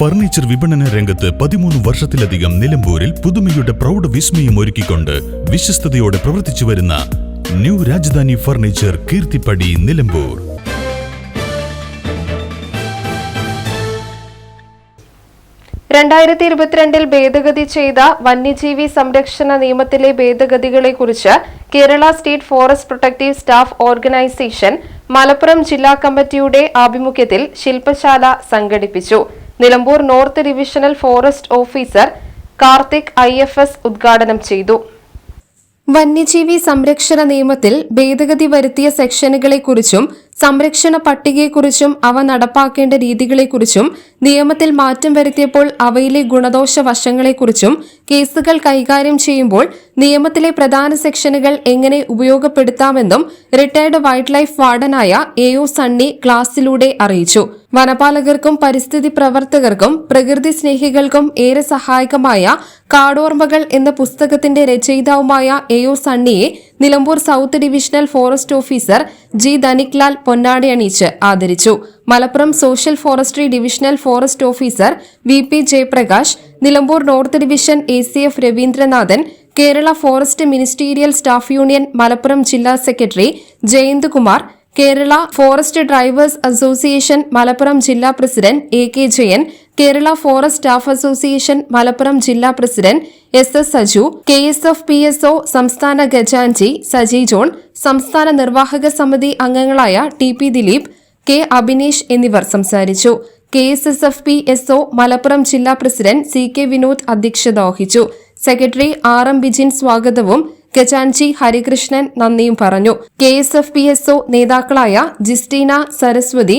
Furniture വിപണന രംഗത്ത് പതിമൂന്ന് വർഷത്തിലധികം നിലമ്പൂരിൽ പുതുമയുടെ പ്രൗഢ വിസ്മയം ഒരുക്കിക്കൊണ്ട് വിശ്വസ്തയോടെ പ്രവർത്തിച്ചു വരുന്ന ന്യൂ രാജധാനി ഫർണിച്ചർ കീർത്തിപ്പടി നിലമ്പൂർ. രണ്ടായിരത്തി ഇരുപത്തിരണ്ടിൽ ഭേദഗതി ചെയ്ത വന്യജീവി സംരക്ഷണ നിയമത്തിലെ ഭേദഗതികളെക്കുറിച്ച് Kerala state forest protective staff organisation Malappuram ജില്ലാ കമ്മിറ്റിയുടെ ആഭിമുഖ്യത്തിൽ ശില്പശാല സംഘടിപ്പിച്ചു. Nilambur north divisional forest officer Karthik I ഉദ്ഘാടനം ചെയ്തു. വന്യജീവി സംരക്ഷണ നിയമത്തിൽ ഭേദഗതി വരുത്തിയ സെക്ഷനുകളെക്കുറിച്ചും സംരക്ഷണ പട്ടികയെക്കുറിച്ചും അവ നടപ്പാക്കേണ്ട രീതികളെക്കുറിച്ചും നിയമത്തിൽ മാറ്റം വരുത്തിയപ്പോൾ അവയിലെ ഗുണദോഷ വശങ്ങളെക്കുറിച്ചും കേസുകൾ കൈകാര്യം ചെയ്യുമ്പോൾ നിയമത്തിലെ പ്രധാന സെക്ഷനുകൾ എങ്ങനെ ഉപയോഗപ്പെടുത്താമെന്നും റിട്ടയർഡ് വൈൽഡ് ലൈഫ് വാർഡനായ എ ഒ സണ്ണി ക്ലാസിലൂടെ അറിയിച്ചു. വനപാലകർക്കും പരിസ്ഥിതി പ്രവർത്തകർക്കും പ്രകൃതി സ്നേഹികൾക്കും ഏറെ സഹായകമായ കാടോർമ്മകൾ എന്ന പുസ്തകത്തിന്റെ രചയിതാവുമായ A O സണ്ണിയെ Nilambur south divisional forest officer G Dhaniklal പൊന്നാടി അണിയിച്ച് ആദരിച്ചു. Malappuram social forestry divisional forest officer V P Jayaprakash Nilambur north division A C F Raveendranathan Kerala forest ministerial staff union Malappuram ജില്ലാ secretary Jayanthkumar Kerala forest drivers association Malappuram ജില്ലാ president A K Jayan Kerala forest staff association Malappuram ജില്ലാ president S S Saju K S F P S O സംസ്ഥാന ഖജാൻജി Saji John സംസ്ഥാന നിർവാഹക സമിതി അംഗങ്ങളായ T P Dileep K Abhinesh എന്നിവർ സംസാരിച്ചു. K S S F P S O Malappuram ജില്ലാ പ്രസിഡന്റ് സി കെ വിനോദ് അധ്യക്ഷത വഹിച്ചു. സെക്രട്ടറി ആർ എം ബിജിൻ സ്വാഗതവും ഖജാൻജി ഹരികൃഷ്ണൻ നന്ദിയും പറഞ്ഞു. K S F P S O നേതാക്കളായ ജിസ്റ്റീന സരസ്വതി